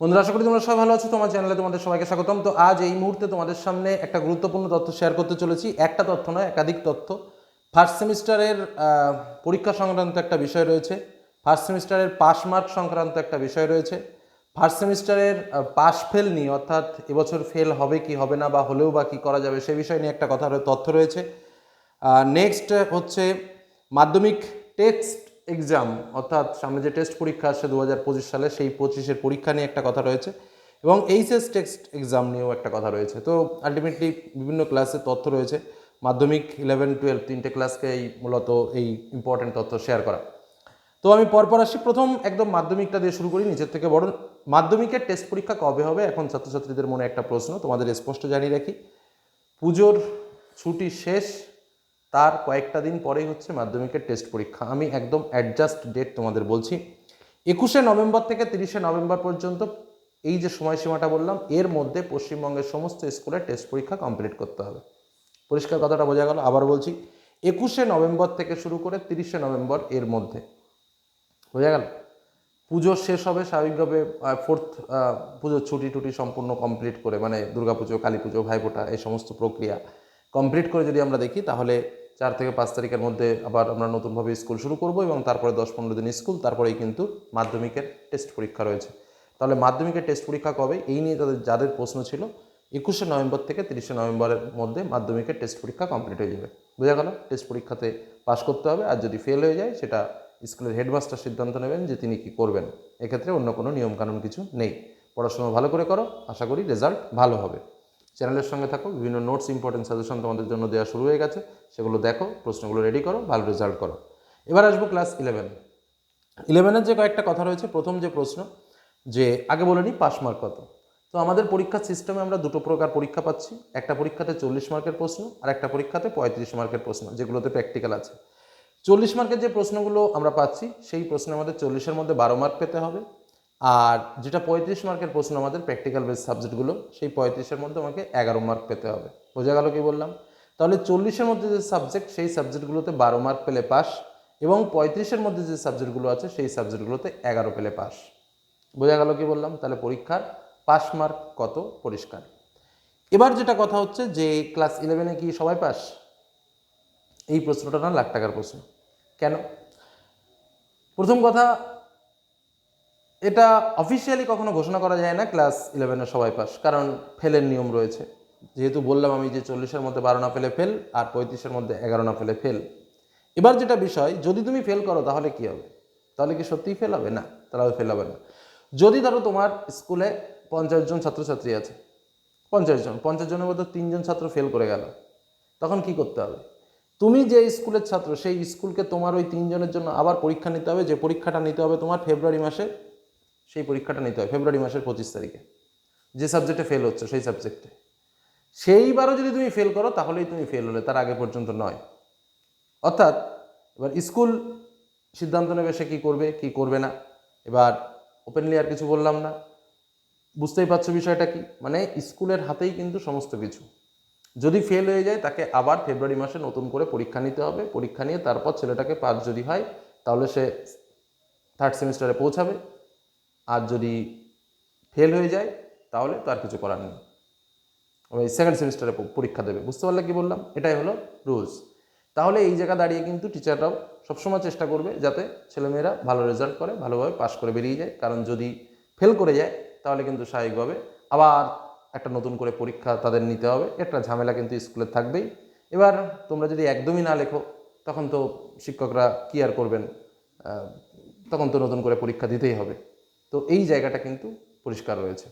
বন্ধুরা, আশা করি তোমরা সবাই ভালো আছো, তোমার চ্যানেলে তোমাদের সবাইকে স্বাগতম। তো আজ এই মুহূর্তে তোমাদের সামনে একটা গুরুত্বপূর্ণ তথ্য শেয়ার করতে চলেছি। একটা তথ্য নয়, একাধিক তথ্য। ফার্স্ট সেমিস্টারের পরীক্ষা সংক্রান্ত একটা বিষয় রয়েছে। ফার্স্ট সেমিস্টারের পাস মার্ক সংক্রান্ত একটা বিষয় রয়েছে। ফার্স্ট সেমিস্টারের পাস ফেল নিয়ে, অর্থাৎ এবছর ফেল হবে কি হবে না, বা হলেও বা কী করা যাবে, সে বিষয় নিয়ে একটা কথা তথ্য রয়েছে। নেক্সট হচ্ছে মাধ্যমিক টেক্সট এক্সাম অর্থাৎ সামনে যে টেস্ট পরীক্ষা আসছে দু হাজার পঁচিশ সালে, সেই পঁচিশের পরীক্ষা নিয়ে একটা কথা রয়েছে এবং এইচএস টেক্সট এক্সাম নিয়েও একটা কথা রয়েছে। তো আলটিমেটলি বিভিন্ন ক্লাসে তথ্য রয়েছে। মাধ্যমিক ইলেভেন টুয়েলভ তিনটে ক্লাসকে এই মূলত এই ইম্পর্টেন্ট তথ্য শেয়ার করা। তো আমি পরপর আসি। প্রথম একদম মাধ্যমিকটা দিয়ে শুরু করি, নিচের থেকে বড় মাধ্যমিকের টেস্ট পরীক্ষা কবে হবে? এখন ছাত্রছাত্রীদের মনে একটা প্রশ্ন, তোমাদের স্পষ্ট জানিয়ে রাখি। পুজোর ছুটি শেষ তার কয়েকটা দিন পরেই হচ্ছে মাধ্যমিকের টেস্ট পরীক্ষা। আমি একদম অ্যাডজাস্ট ডেট তোমাদের বলছি। একুশে নভেম্বর থেকে তিরিশে নভেম্বর পর্যন্ত এই যে সময়সীমাটা বললাম, এর মধ্যে পশ্চিমবঙ্গের সমস্ত স্কুলে টেস্ট পরীক্ষা কমপ্লিট করতে হবে। পরিষ্কার কথাটা বোঝা গেল, আবার বলছি, একুশে নভেম্বর থেকে শুরু করে তিরিশে নভেম্বর এর মধ্যে। বোঝা গেল? পুজো শেষ হবে স্বাভাবিকভাবে ফোর্থ পুজোর ছুটি টুটি সম্পূর্ণ কমপ্লিট করে মানে দুর্গাপুজো কালী পুজো ভাইফোঁটা, এই সমস্ত প্রক্রিয়া। কমপ্লিট করে যদি আমরা দেখি, তাহলে চার থেকে পাঁচ তারিখের মধ্যে আবার আমরা নতুনভাবে স্কুল শুরু করব এবং তারপরে দশ পনেরো দিন স্কুল, তারপরেই কিন্তু মাধ্যমিকের টেস্ট পরীক্ষা রয়েছে। তাহলে মাধ্যমিকের টেস্ট পরীক্ষা কবে? এই নিয়ে তাদের যাদের প্রশ্ন ছিল, একুশে নভেম্বর থেকে তিরিশে নভেম্বরের মধ্যে মাধ্যমিকের টেস্ট পরীক্ষা কমপ্লিট হয়ে যাবে। বোঝা গেল? টেস্ট পরীক্ষাতে পাশ করতে হবে, আর যদি ফেল হয়ে যায়, সেটা স্কুলের হেডমাস্টার সিদ্ধান্ত নেবেন যে তিনি কি করবেন। এক্ষেত্রে অন্য কোনো নিয়মকানুন কিছু নেই। পড়াশোনা ভালো করে করো, আশা করি রেজাল্ট ভালো হবে। চ্যানেলের সঙ্গে থাকো, বিভিন্ন নোটস ইম্পর্টেন্ট সাজেশন তোমাদের জন্য দেওয়া শুরু হয়ে গেছে, সেগুলো দেখো, প্রশ্নগুলো রেডি করো, ভালো রেজাল্ট করো। এবার আসব ক্লাস ইলেভেন ইলেভেনের যে কয়েকটা কথা রয়েছে, প্রথম যে প্রশ্ন, যে আগে বলে নিই পাস মার্ক কত। তো আমাদের পরীক্ষার সিস্টেমে আমরা দুটো প্রকার পরীক্ষা পাচ্ছি, একটা পরীক্ষাতে চল্লিশ মার্কের প্রশ্ন, আর একটা পরীক্ষাতে পঁয়ত্রিশ মার্কের প্রশ্ন, যেগুলোতে প্র্যাকটিক্যাল আছে। চল্লিশ মার্কের যে প্রশ্নগুলো আমরা পাচ্ছি, সেই প্রশ্নে আমাদের চল্লিশের মধ্যে বারো মার্ক পেতে হবে। আর যেটা পঁয়ত্রিশ মার্কের প্রশ্ন আমাদের প্র্যাকটিক্যাল বেস সাবজেক্টগুলো সেই পঁয়ত্রিশের মধ্যে আমাকে এগারো মার্ক পেতে হবে। বোঝা গেল কি বললাম? তাহলে চল্লিশের মধ্যে যে সাবজেক্ট সেই সাবজেক্টগুলোতে বারো মার্ক পেলে পাস এবং পঁয়ত্রিশের মধ্যে যে সাবজেক্টগুলো আছে, সেই সাবজেক্টগুলোতে এগারো পেলে পাস বোঝা গেল কি বললাম? তাহলে পরীক্ষার পাস মার্ক কত? পরিষ্কার। এবার যেটা কথা হচ্ছে যে ক্লাস ইলেভেনে কি সবাই পাস এই প্রশ্নটা না লাখ টাকার প্রশ্ন। কেন? প্রথম কথা এটা অফিসিয়ালি কখনো ঘোষণা করা যায় না ক্লাস ইলেভেনের সবাই পাস কারণ ফেলের নিয়ম রয়েছে। যেহেতু বললাম আমি যে চল্লিশের মধ্যে বারো না ফেলে ফেল আর পঁয়ত্রিশের মধ্যে এগারো না ফেলে ফেল এবার যেটা বিষয়, যদি তুমি ফেল করো, তাহলে কি হবে? তাহলে কি সত্যিই ফেল হবে? না, তাহলে ফেল হবে না। যদি ধরো তোমার স্কুলে পঞ্চাশ জন ছাত্রছাত্রী আছে, পঞ্চাশ জন, পঞ্চাশ জনের মধ্যে তিনজন ছাত্র ফেল করে গেল, তখন কি করতে হবে? তুমি যে স্কুলের ছাত্র, সেই স্কুলকে তোমার ওই তিনজনের জন্য আবার পরীক্ষা নিতে হবে, যে পরীক্ষাটা নিতে হবে তোমার ফেব্রুয়ারি মাসে সেই পরীক্ষাটা নিতে হয়, ফেব্রুয়ারি মাসের পঁচিশ তারিখে। যে সাবজেক্টে ফেল হচ্ছে, সেই সাবজেক্টে সেইবারও যদি তুমি ফেল করো, তাহলেই তুমি ফেল হলে, তার আগে পর্যন্ত নয়। অর্থাৎ, এবার স্কুল সিদ্ধান্ত নেবে সে কী করবে, কি করবে না। এবার ওপেনলি আর কিছু বললাম না। বুঝতেই পারছ বিষয়টা কি? মানে স্কুলের হাতেই কিন্তু সমস্ত কিছু। যদি ফেল হয়ে যায়, তাকে আবার ফেব্রুয়ারি মাসে নতুন করে পরীক্ষা নিতে হবে। পরীক্ষা নিয়ে তারপর ছেলেটাকে পাস যদি হয়, তাহলে সে থার্ড সেমিস্টারে পৌঁছাবে। যদি ফেল হয়ে যায়, তাহলে তো আর কিছু করার নেই। ওই সেকেন্ড সেমিস্টারে পরীক্ষা দেবে। বুঝতে পারলে কি বললাম? এটাই হলো রুলস তাহলে এই জায়গা দাঁড়িয়ে কিন্তু টিচাররাও সবসময় চেষ্টা করবে যাতে ছেলেমেয়েরা ভালো রেজাল্ট করে, ভালোভাবে পাস করে বেরিয়ে যায়। কারণ যদি ফেল করে যায়, তাহলে কিন্তু স্বাভাবিকভাবে আবার একটা নতুন করে পরীক্ষা তাদের নিতে হবে। একটা ঝামেলা কিন্তু স্কুলে থাকবেই। এবার তোমরা যদি একদমই না লেখো, তখন তো শিক্ষকরা কি আর করবেন? তখন তো নতুন করে পরীক্ষা দিতেই হবে। তো এই জায়গাটা কিন্তু পরিষ্কার রয়েছে।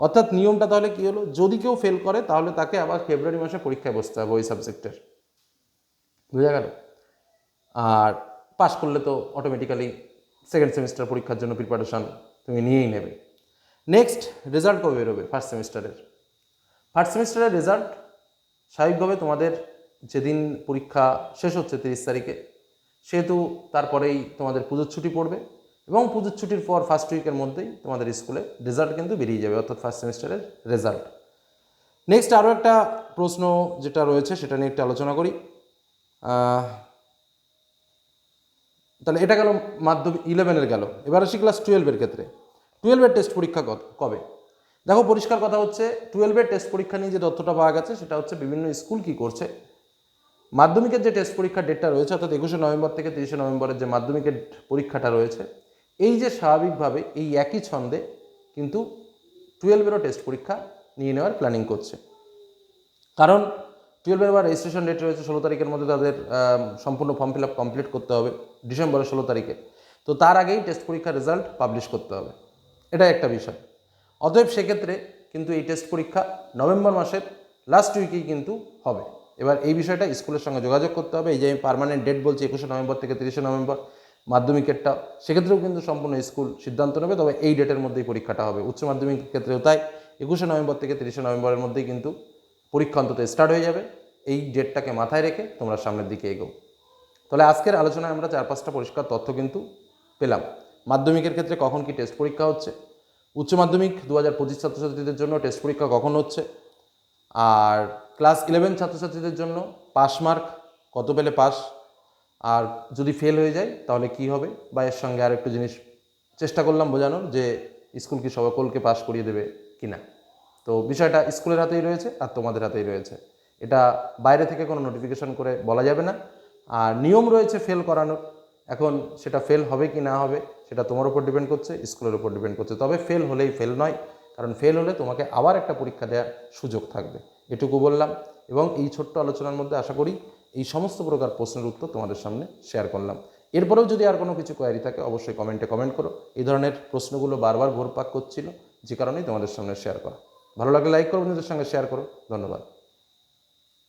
অর্থাৎ নিয়মটা তাহলে কি হলো? যদি কেউ ফেল করে, তাহলে তাকে আবার ফেব্রুয়ারি মাসে পরীক্ষায় বসতে হবে ওই সাবজেক্টের বুঝা গেল? আর পাস করলে তো অটোমেটিক্যালি সেকেন্ড সেমিস্টার পরীক্ষার জন্য প্রিপারেশান তুমি নিয়েই নেবে। নেক্সট রেজাল্ট কবে বেরোবে ফার্স্ট সেমিস্টারের ফার্স্ট সেমিস্টারের রেজাল্ট স্বাভাবিকভাবে তোমাদের যেদিন পরীক্ষা শেষ হচ্ছে তিরিশ তারিখে, সেহেতু তারপরেই তোমাদের পুজোর ছুটি পড়বে। এবং পুজোর ছুটির পর ফার্স্ট উইকের মধ্যেই তোমাদের স্কুলে রেজাল্ট কিন্তু বেরিয়ে যাবে, অর্থাৎ ফার্স্ট সেমিস্টারের রেজাল্ট নেক্সট আরও একটা প্রশ্ন যেটা রয়েছে, সেটা নিয়ে একটু আলোচনা করি। তাহলে এটা গেল মাধ্যমিক ইলেভেনের গেল। এবার আসি ক্লাস টুয়েলভের ক্ষেত্রে। টুয়েলভের টেস্ট পরীক্ষা কবে? দেখো, পরিষ্কার কথা হচ্ছে টুয়েলভের টেস্ট পরীক্ষা নিয়ে যে তথ্যটা পাওয়া গেছে, সেটা হচ্ছে বিভিন্ন স্কুল কি করছে। মাধ্যমিকের যে টেস্ট পরীক্ষার ডেটটা রয়েছে, অর্থাৎ একুশে নভেম্বর থেকে তিরিশে নভেম্বরের যে মাধ্যমিকের পরীক্ষাটা রয়েছে এই যে স্বাভাবিকভাবে এই একই ছন্দে কিন্তু টুয়েলভেরও টেস্ট পরীক্ষা নিয়ে নেওয়ার প্ল্যানিং করছে। কারণ টুয়েলভের আবার রেজিস্ট্রেশন ডেট রয়েছে ষোলো তারিখের মধ্যে, তাদের সম্পূর্ণ ফর্ম ফিল আপ কমপ্লিট করতে হবে ডিসেম্বরের ষোলো তারিখে। তো তার আগেই টেস্ট পরীক্ষার রেজাল্ট পাবলিশ করতে হবে। এটা একটা বিষয়। অতএব সেক্ষেত্রে কিন্তু এই টেস্ট পরীক্ষা নভেম্বর মাসের লাস্ট উইকেই কিন্তু হবে। এবার এই বিষয়টা স্কুলের সঙ্গে যোগাযোগ করতে হবে। এই যে আমি পার্মানেন্ট ডেট বলছি একুশে নভেম্বর থেকে তিরিশে নভেম্বর মাধ্যমিকেরটা, সেক্ষেত্রেও কিন্তু সম্পূর্ণ স্কুল সিদ্ধান্ত নেবে, তবে এই ডেটের মধ্যেই পরীক্ষাটা হবে। উচ্চ মাধ্যমিকের ক্ষেত্রেও তাই, একুশে নভেম্বর থেকে তিরিশে নভেম্বরের মধ্যেই কিন্তু পরীক্ষা অন্তত স্টার্ট হয়ে যাবে। এই ডেটটাকে মাথায় রেখে তোমরা সামনের দিকে এগো তাহলে আজকের আলোচনায় আমরা চার পাঁচটা পরিষ্কার তথ্য কিন্তু পেলাম। মাধ্যমিকের ক্ষেত্রে কখন কি টেস্ট পরীক্ষা হচ্ছে? উচ্চ মাধ্যমিক দু হাজার পঁচিশ ছাত্রছাত্রীদের জন্য টেস্ট পরীক্ষা কখন হচ্ছে? আর ক্লাস ইলেভেন ছাত্রছাত্রীদের জন্য পাস মার্ক কত পেলে পাস আর যদি ফেল হয়ে যায়, তাহলে কি হবে? বা এর সঙ্গে আর একটু জিনিস চেষ্টা করলাম বোঝানোর যে স্কুল কি সকলকে পাশ করিয়ে দেবে কি না তো বিষয়টা স্কুলের হাতেই রয়েছে আর তোমাদের হাতেই রয়েছে। এটা বাইরে থেকে কোনো নোটিফিকেশন করে বলা যাবে না। আর নিয়ম রয়েছে ফেল করানোর। এখন সেটা ফেল হবে কি না হবে, সেটা তোমার উপর ডিপেন্ড করছে স্কুলের উপর ডিপেন্ড করছে। তবে ফেল হলেই ফেল নয়, কারণ ফেল হলে তোমাকে আবার একটা পরীক্ষা দেওয়ার সুযোগ থাকবে। এটুকু বললাম। এবং এই ছোট্ট আলোচনার মধ্যে আশা করি এই সমস্ত প্রকার প্রশ্নের উত্তর তোমাদের সামনে শেয়ার করলাম। এরপরেও যদি আর কোনো কিছু কোয়ারি থাকে, অবশ্যই কমেন্টে কমেন্ট করো। এই ধরনের প্রশ্নগুলো বারবার ভোরপাক করছিল, যে কারণেই তোমাদের সামনে শেয়ার করা। ভালো লাগলে লাইক করো, বন্ধুদের সঙ্গে শেয়ার করো। ধন্যবাদ।